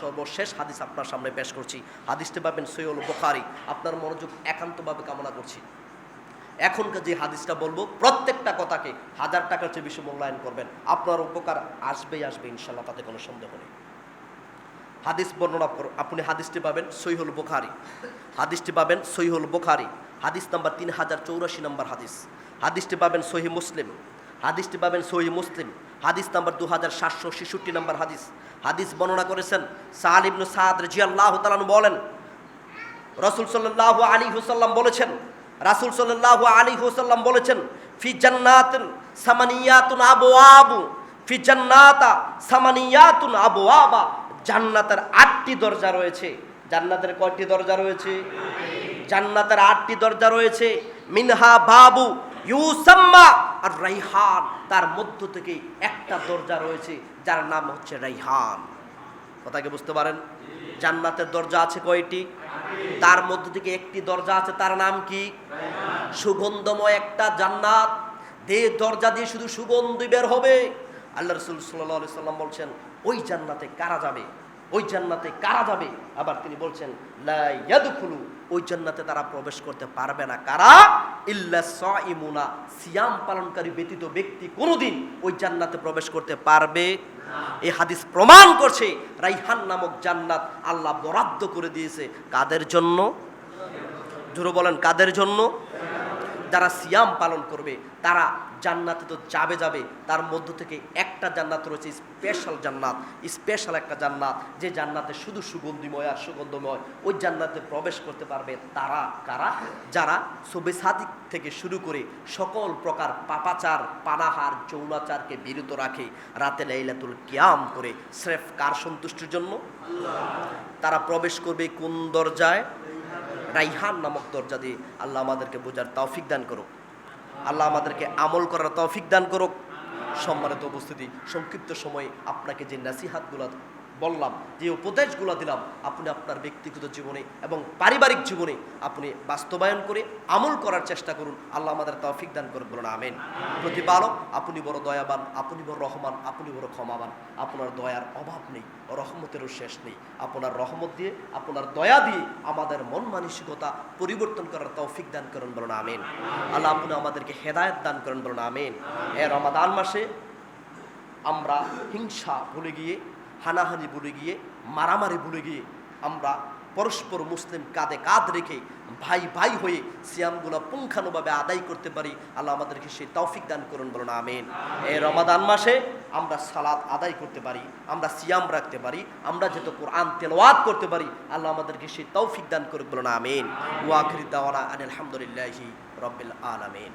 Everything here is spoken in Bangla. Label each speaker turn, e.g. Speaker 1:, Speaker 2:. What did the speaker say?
Speaker 1: সর্বশেষ হাদিস আপনার সামনে পেশ করছি। হাদিসটি পাবেন সৈয়ল বোখারি। আপনার মনোযোগ একান্তভাবে কামনা করছি। এখনকার যে হাদিসটা বলব, প্রত্যেকটা কথাকে হাজার টাকার চেয়ে বেশি মূল্যায়ন করবেন। আপনার উপকার আসবেই আসবে ইনশাল্লাহ তাতে কোনো সন্দেহ নেই। হাদিস বর্ণনা কর- আপনি হাদিসটি পাবেন সৈহুল বুখারি। হাদিসটি পাবেন সৈহুল বুখারি। হাদিস নাম্বার তিন হাজার চৌরাশি নম্বর হাদিস। হাদিসটি পাবেন সহি মুসলিম। হাদিসটি পাবেন সহি মুসলিম। হাদিস নাম্বার দু হাজার সাতশো ছেষট্টি নম্বর হাদিস। হাদিস বর্ণনা করেছেন সাহাল ইবনু সাদ রাজিয়াল্লাহু তাআলা বলেন, রসুল সাল্লাহ আলী হুসাল্লাম বলেছেন, রাসুল সাল্লাহ আলী হুসাল্লাম বলেছেন, ফি জান্নাতুন সামানিয়াতুন আবু আবু ফি জান্নাতা সামানিয়াতুন আবু আবা জান্নাতের আটটি দরজা রয়েছে। জান্নাতের কয়টি দরজা রয়েছে? জান্নাতের আটটি দরজা রয়েছে। মিনহা বাবু ইউসাম্মা আর রাইহান, তার মধ্য থেকে একটা দরজা রয়েছে, যার নাম হচ্ছে রাইহান। কথাকে বুঝতে পারেন? জান্নাতের দরজা আছে কয়টি? তার মধ্য থেকে একটি দরজা আছে, তার নাম কি? সুগন্ধময় একটা জান্নাত। দে, দরজা দিয়ে শুধু সুগন্ধি বের হবে। আল্লাহ রসুল সাল্লাহ সাল্লাম বলছেন, ওই জান্নাতে কারা যাবে? ওই জান্নাতে কারা যাবে? আবার তিনি বলছেন, লা ইয়াদখুলু, ওই জান্নাতে তারা প্রবেশ করতে পারবে না। কারা? ইল্লা সাইমুনা সিয়াম পালনকারী ব্যতীত ব্যক্তি কোনোদিন ওই জান্নাতে প্রবেশ করতে পারবে এই হাদিস প্রমাণ করছে, রাইহান নামক জান্নাত আল্লাহ বরাদ্দ করে দিয়েছে। কাদের জন্য? জোরে বলেন, কাদের জন্য? যারা সিয়াম পালন করবে, তারা জান্নাতে তো যাবে যাবে। তার মধ্য থেকে একটা জান্নাত রয়েছে স্পেশাল জান্নাত স্পেশাল একটা জান্নাত। যে জান্নাতে শুধু সুগন্ধিময় আর সুগন্ধময়, ওই জান্নাতে প্রবেশ করতে পারবে তারা কারা? যারা সবে সাদিক থেকে শুরু করে সকল প্রকার পাপাচার, পানাহার, যৌনাচারকে বিরত রাখে রাতে লাইলাতুল কিয়াম করে। স্রেফ কার সন্তুষ্টির জন্য? তারা প্রবেশ করবে কোন দরজায়? রাইহান নামক দরজা দিয়ে আল্লাহ আমাদেরকে বোঝার তৌফিক দান করুক। আল্লাহ আমাদেরকে আমল করার তৌফিক দান করুক। সম্মানিত উপস্থিতি, সংক্ষিপ্ত সময়ে আপনাকে যে নাসিহাতগুলো বললাম যে উপদেশগুলো দিলাম, আপনি আপনার ব্যক্তিগত জীবনে এবং পারিবারিক জীবনে আপনি বাস্তবায়ন করে আমল করার চেষ্টা করুন। আল্লাহ আমাদের তৌফিক দান করুন, বলুন আমেন। প্রতিপালক, আপনি বড় দয়াবান, আপনি বড় রহমান, আপনি বড় ক্ষমাবান। আপনার দয়ার অভাব নেই, রহমতেরও শেষ নেই। আপনার রহমত দিয়ে, আপনার দয়া দিয়ে আমাদের মন মানসিকতা পরিবর্তন করার তৌফিক দান করুন, বলুন আমেন। আল্লাহ আপনি আমাদেরকে হেদায়ত দান করুন, বলুন আমেন। এ রমাদান মাসে আমরা হিংসা ভুলে গিয়ে হানাহানি ভুলে গিয়ে, মারামারি ভুলে গিয়ে আমরা পরস্পর মুসলিম কাঁধে কাঁধ রেখে ভাই ভাই হয়ে সিয়ামগুলো পুঙ্খানুভাবে আদায় করতে পারি, আল্লাহ আমাদেরকে সেই তৌফিক দান করুন, বলুন আমেন। এই রমাদান মাসে আমরা সালাদ আদায় করতে পারি, আমরা সিয়াম রাখতে পারি, আমরা যেহেতু কোরআন তেলাওয়াত করতে পারি, আল্লাহ আমাদেরকে সেই তৌফিক দান করুন বলুন আমেন। ওয়াখির দাওয়ানা আলহামদুলিল্লাহি রব্বিল আলামিন।